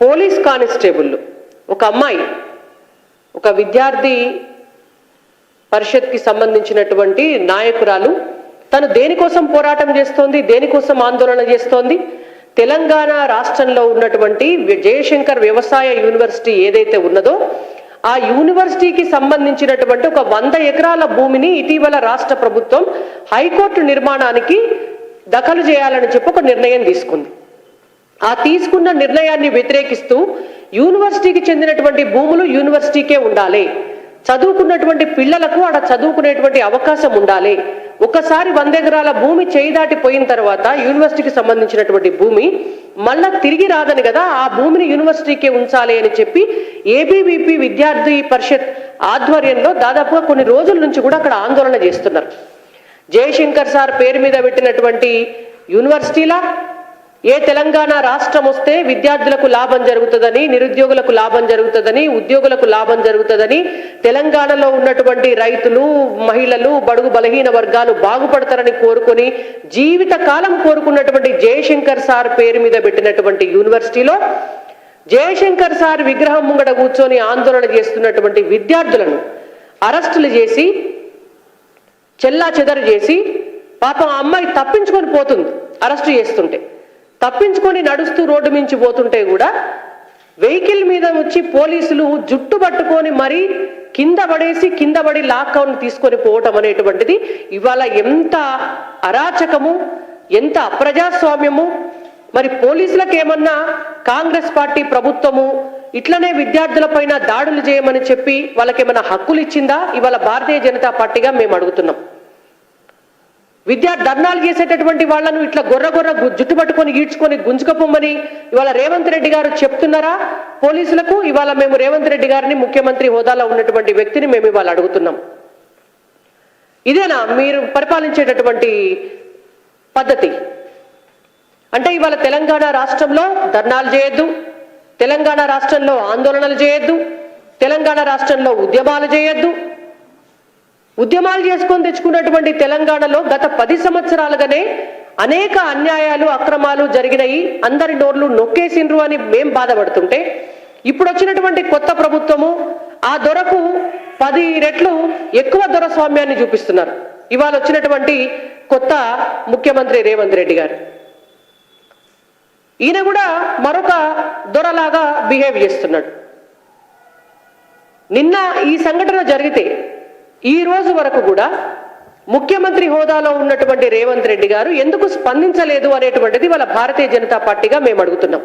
Police constable ఒక అమ్మాయి ఒక విద్యార్థి పరిషత్కి సంబంధించినటువంటి నాయకురాలు తను దేనికోసం పోరాటం చేస్తోంది దేనికోసం ఆందోళన చేస్తోంది? తెలంగాణ రాష్ట్రంలో ఉన్నటువంటి జయశంకర్ వ్యవసాయ యూనివర్సిటీ ఏదైతే ఉన్నదో ఆ యూనివర్సిటీకి సంబంధించినటువంటి ఒక వంద ఎకరాల భూమిని ఇటీవల రాష్ట్ర ప్రభుత్వం హైకోర్టు నిర్మాణానికి దఖలు చేయాలని చెప్పి ఒక నిర్ణయం తీసుకుంది. ఆ తీసుకున్న నిర్ణయాన్ని వ్యతిరేకిస్తూ యూనివర్సిటీకి చెందినటువంటి భూములు యూనివర్సిటీకే ఉండాలి. చదువుకున్నటువంటి పిల్లలకు ఆడ చదువుకునేటువంటి అవకాశం ఉండాలి. ఒకసారి వంద ఎకరాల భూమి చేయి దాటిపోయిన తర్వాత యూనివర్సిటీకి సంబంధించినటువంటి భూమి మళ్ళా తిరిగి రాదని కదా ఆ భూమిని యూనివర్సిటీకే ఉంచాలి అని చెప్పి ఏబీవీపీ విద్యార్థి పరిషత్ ఆధ్వర్యంలో దాదాపుగా కొన్ని రోజుల నుంచి కూడా అక్కడ ఆందోళన చేస్తున్నారు. జయశంకర్ సార్ పేరు మీద పెట్టినటువంటి యూనివర్సిటీలా ఏ తెలంగాణ రాష్ట్రం వస్తే విద్యార్థులకు లాభం జరుగుతుందని నిరుద్యోగులకు లాభం జరుగుతుందని ఉద్యోగులకు లాభం జరుగుతుందని తెలంగాణలో ఉన్నటువంటి రైతులు మహిళలు బడుగు బలహీన వర్గాలు బాగుపడతారని కోరుకొని జీవిత కాలం కోరుకున్నటువంటి జయశంకర్ సార్ పేరు మీద పెట్టినటువంటి యూనివర్సిటీలో జయశంకర్ సార్ విగ్రహం ముంగడ కూర్చొని ఆందోళన చేస్తున్నటువంటి విద్యార్థులను అరెస్టులు చేసి చెల్లా చెదరు చేసి పాపం అమ్మాయి తప్పించుకొని పోతుంది అరెస్టు చేస్తుంటే. తప్పించుకొని నడుస్తూ రోడ్డు మించి పోతుంటే కూడా వెహికల్ మీద వచ్చి పోలీసులు జుట్టు పట్టుకొని మరీ కింద పడేసి కింద పడి లాక్డౌన్ తీసుకొని పోవటం అనేటువంటిది ఇవాళ ఎంత అరాచకము ఎంత అప్రజాస్వామ్యము. మరి పోలీసులకు ఏమన్నా కాంగ్రెస్ పార్టీ ప్రభుత్వము ఇట్లనే విద్యార్థులపైన దాడులు చేయమని చెప్పి వాళ్ళకేమైనా హక్కులు ఇచ్చిందా ఇవాళ భారతీయ జనతా పార్టీగా మేము అడుగుతున్నాం విద్యా ధర్నాలు చేసేటటువంటి వాళ్ళను ఇట్లా గొర్ర గొర్ర జుట్టు పట్టుకొని ఈడ్చుకొని గుంజుకపోమ్మని ఇవాళ రేవంత్ రెడ్డి గారు చెప్తున్నారా? పోలీసులకు ఇవాళ మేము రేవంత్ రెడ్డి గారిని ముఖ్యమంత్రి హోదాలో ఉన్నటువంటి వ్యక్తిని మేము ఇవాళ అడుగుతున్నాం. ఇదేనా మీరు పరిపాలించేటటువంటి పద్ధతి? అంటే ఇవాళ తెలంగాణ రాష్ట్రంలో ధర్నాలు చేయొద్దు తెలంగాణ రాష్ట్రంలో ఆందోళనలు చేయొద్దు తెలంగాణ రాష్ట్రంలో ఉద్యమాలు చేయొద్దు ఉద్యమాలు చేసుకొని తెచ్చుకున్నటువంటి తెలంగాణలో గత పది సంవత్సరాలుగానే అనేక అన్యాయాలు అక్రమాలు జరిగినాయి. అందరి నోర్లు నొక్కేసిండ్రు అని మేం బాధపడుతుంటే ఇప్పుడు వచ్చినటువంటి కొత్త ప్రభుత్వము ఆ దొరకు పది రెట్లు ఎక్కువ దొరస్వామ్యాన్ని చూపిస్తున్నారు. ఇవాళ వచ్చినటువంటి కొత్త ముఖ్యమంత్రి రేవంత్ రెడ్డి గారు. ఈయన కూడా మరొక దొరలాగా బిహేవ్ చేస్తున్నాడు. నిన్న ఈ సంఘటన జరిగితే ఈ రోజు వరకు కూడా ముఖ్యమంత్రి హోదాలో ఉన్నటువంటి రేవంత్ రెడ్డి గారు ఎందుకు స్పందించలేదు అనేటువంటిది వాళ్ళ భారతీయ జనతా పార్టీగా మేము అడుగుతున్నాం.